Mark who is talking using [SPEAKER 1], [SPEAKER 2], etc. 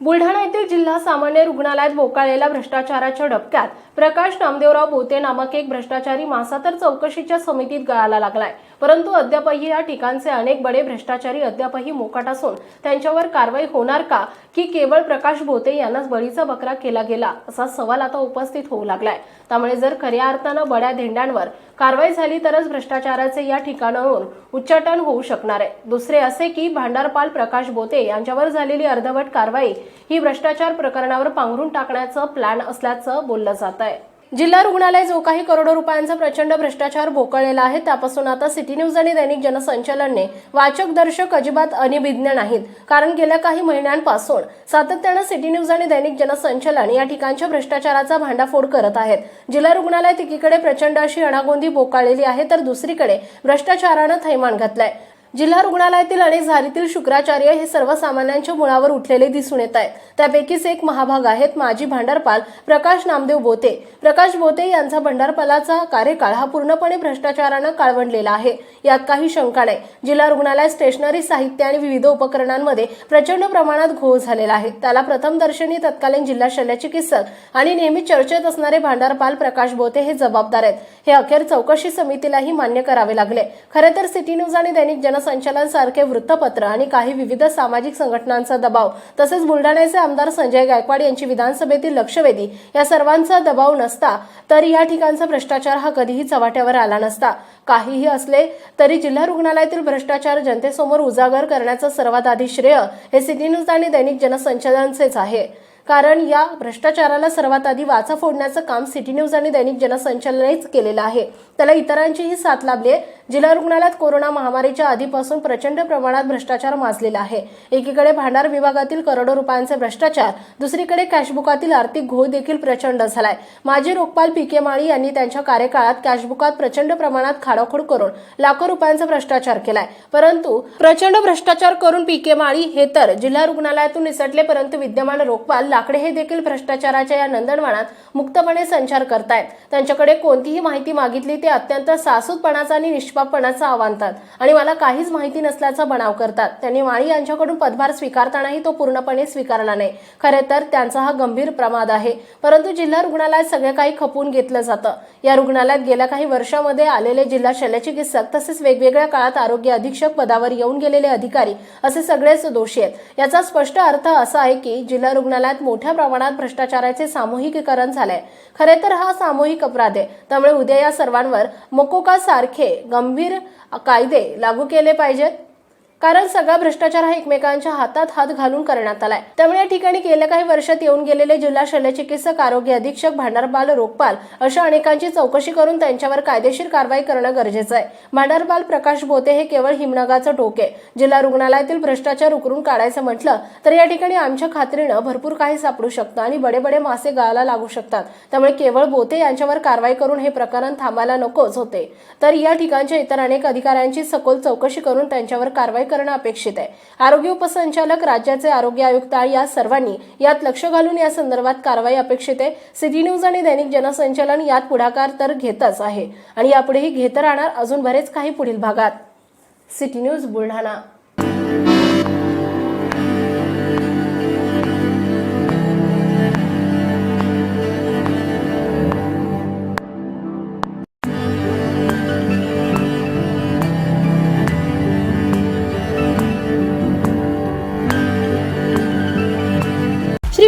[SPEAKER 1] बुलढाणा येथील जिल्हा सामान्य रुग्णालयात बोकाळलेल्या भ्रष्टाचाराच्या डबक्यात प्रकाश नामदेवराव बोते नामक एक भ्रष्टाचारी मासा तर चौकशीच्या समितीत गळाला लागलाय. परंतु अद्यापही या ठिकाणचे अनेक बडे भ्रष्टाचारी अद्यापही मोकाट असून त्यांच्यावर कारवाई होणार का? की केवळ प्रकाश भोते यांनाच बळीचा बकरा केला गेला असा सवाल आता उपस्थित होऊ लागलाय. त्यामुळे जर खऱ्या अर्थानं बड्या धेंड्यांवर कारवाई झाली तरच भ्रष्टाचाराचे या ठिकाणाहून उच्चाटन होऊ शकणार आहे. दुसरे असे की भांडारपाल प्रकाश बोते यांच्यावर झालेली अर्धवट कारवाई ही भ्रष्टाचार प्रकरणावर पांघरून टाकण्याचं प्लॅन असल्याचं बोललं जात आहे जिल्हा रुग्णालय जो काही करोडो रुपयांचा प्रचंड भ्रष्टाचार बोकळलेला आहे त्यापासून आता सिटी न्यूज आणि दैनिक जनसंचलनने वाचक दर्शक अजिबात अनिभिज्ञ नाहीत. कारण गेल्या काही महिन्यांपासून सातत्यानं सिटी न्यूज आणि दैनिक जनसंचलन या ठिकाणच्या भ्रष्टाचाराचा भांडाफोड करत आहेत. जिल्हा रुग्णालयात एकीकडे प्रचंड अशी अणागोंदी बोकाळलेली आहे तर दुसरीकडे भ्रष्टाचारानं थैमान घातलंय. जिल्हा रुग्णालयातील अनेक झारीतील शुक्राचार्य हे सर्वसामान्यांच्या मुळावर उठलेले दिसून येत आहेत. त्यापैकीच एक महाभाग आहेत. माजी भांडारपाल प्रकाश नामदेव बोते. प्रकाश बोते यांचा भांडारपालाचा कार्यकाळ हा पूर्णपणे भ्रष्टाचारानं काळवंडलेला आहे. यात काही शंका नाही. जिल्हा रुग्णालयात स्टेशनरी साहित्य आणि विविध उपकरणांमध्ये प्रचंड प्रमाणात घोळ झालेला आहे. त्याला प्रथम दर्शनी तत्कालीन जिल्हा शल्यचिकित्सक आणि नेहमी चर्चेत असणारे भांडारपाल प्रकाश बोते हे जबाबदार आहेत. हे अखेर चौकशी समितीलाही मान्य करावे लागले. खरे तर सिटी न्यूज आणि दैनिक जनसंचालन सारखे वृत्तपत्र आणि काही विविध सामाजिक संघटनांचा दबाव तसेच बुलढाण्याचे आमदार संजय गायकवाड यांची विधानसभेतील लक्षवेधी या सर्वांचा दबाव नसता तर या ठिकाणचा भ्रष्टाचार हा कधीही चव्हाट्यावर आला नसता. काहीही असले तरी जिल्हा रुग्णालयातील भ्रष्टाचार जनतेसमोर उजागर करण्याचं सर्वात आधी श्रेय हे सिटी न्यूज आणि दैनिक जनसंचलनचेच आहे. कारण या भ्रष्टाचाराला सर्वात आधी वाचा फोडण्याचं काम सिटी न्यूज आणि दैनिक जनसंचलनेच केलेलं आहे. त्याला इतरांचीही साथ लाभली आहे. जिल्हा रुग्णालयात कोरोना महामारीच्या आधीपासून प्रचंड प्रमाणात भ्रष्टाचार माजलेला आहे. एकीकडे भांडार विभागातील करोडो रुपयांचे भ्रष्टाचार दुसरीकडे कॅशबुकातील आर्थिक घोळ देखील प्रचंड झालाय. माजी रोगपाल पी के माळी यांनी त्यांच्या कार्यकाळात कॅशबुकात प्रचंड प्रमाणात खाडाखोड करून लाखो रुपयांचा भ्रष्टाचार केलाय. परंतु प्रचंड भ्रष्टाचार करून पी के माळी हे तर जिल्हा रुग्णालयातून निसटले परंतु विद्यमान रोगपाल लाकडे हे देखील भ्रष्टाचाराच्या या नंदनवनात मुक्तपणे संचार करतायत. त्यांच्याकडे कोणतीही माहिती मागितली ते अत्यंत सासूदपणाचा आणि निष्पापणाचा आव्हानतात आणि मला काहीच माहिती नसल्याचा बनाव करतात. त्यांनी माळी यांच्याकडून पदभार स्वीकारतानाही तो पूर्णपणे स्वीकारला नाही. खरे तर त्यांचा हा गंभीर प्रमाद आहे. परंतु जिल्हा रुग्णालयात सगळं काही खपून घेतलं जातं. या रुग्णालयात गेल्या काही वर्षामध्ये आलेले जिल्हा शल्यचिकित्सक तसेच वेगवेगळ्या काळात आरोग्य अधीक्षक पदावर येऊन गेलेले अधिकारी असे सगळेच दोषी आहेत. याचा स्पष्ट अर्थ असा आहे की जिल्हा रुग्णालयात मोठ्या प्रमाणात भ्रष्टाचाराचे सामूहिकीकरण झालंय. खरे तर हा सामूहिक अपराध आहे. त्यामुळे उद्या या सर्वांवर मोकोका सारखे गंभीर गंभीर कायदे लागू केले पाहिजेत. कारण सगळा भ्रष्टाचार हा एकमेकांच्या हातात हात घालून करण्यात आलाय. त्यामुळे या ठिकाणी गेल्या काही वर्षात येऊन गेलेले जिल्हा शल्यचिकित्सक आरोग्य अधीक्षक भांडारपाल रोगपाल अशा अनेकांची चौकशी करून त्यांच्यावर कायदेशीर कारवाई करणं गरजेचं आहे. भांडारपाल प्रकाश बोते हे केवळ हिमनगाचं टोक जिल्हा रुग्णालयातील भ्रष्टाचार उकरून काढायचं म्हटलं तर या ठिकाणी आमच्या खात्रीनं भरपूर काही सापडू शकतं आणि बडे बडे मासे गाळाला लागू शकतात. त्यामुळे केवळ बोते यांच्यावर कारवाई करून हे प्रकरण थांबायला नकोच होते. तर या ठिकाणच्या इतर अनेक अधिकाऱ्यांची सखोल चौकशी करून त्यांच्यावर कारवाई करणं अपेक्षित आहे. आरोग्य उपसंचालक राज्याचे आरोग्य आयुक्त या सर्वांनी यात लक्ष घालून या संदर्भात कारवाई अपेक्षित आहे. सिटी न्यूज आणि दैनिक जनसंचालन यात पुढाकार तर घेतच आहे. आणि यापुढेही घेत राहणार अजून बरेच काही पुढील भागात. City news Buldhana.